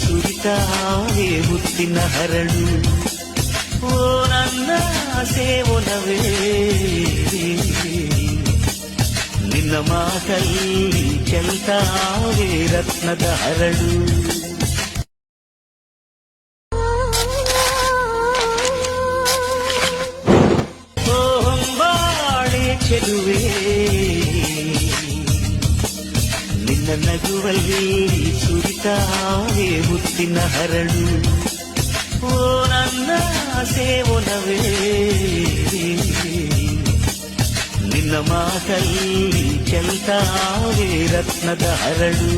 ಸುರಿತಾವೆ ಮುತ್ತಿನ ಹರಳು ಓ ನನ್ನ ಸೇವನವೇ ನಿನ್ನ ಮಾತಲ್ಲಿ ಚೆಲ್ತಾವೆ ರತ್ನದ ಹರಳು ಓ ಹೊಂಬಾಳೆ ಚೆಲುವೆ ನಿನ್ನ ನಗುವಲ್ಲಿ ಸುರಿತಾವೆ ಮುತ್ತಿನ ಹರಳು ಓ ನನ್ನ ಸೇವನವೇ ನಿನ್ನ ಮಾತಲ್ಲಿ ಚೆಲ್ತಾವೆ ರತ್ನದ ಹರಳು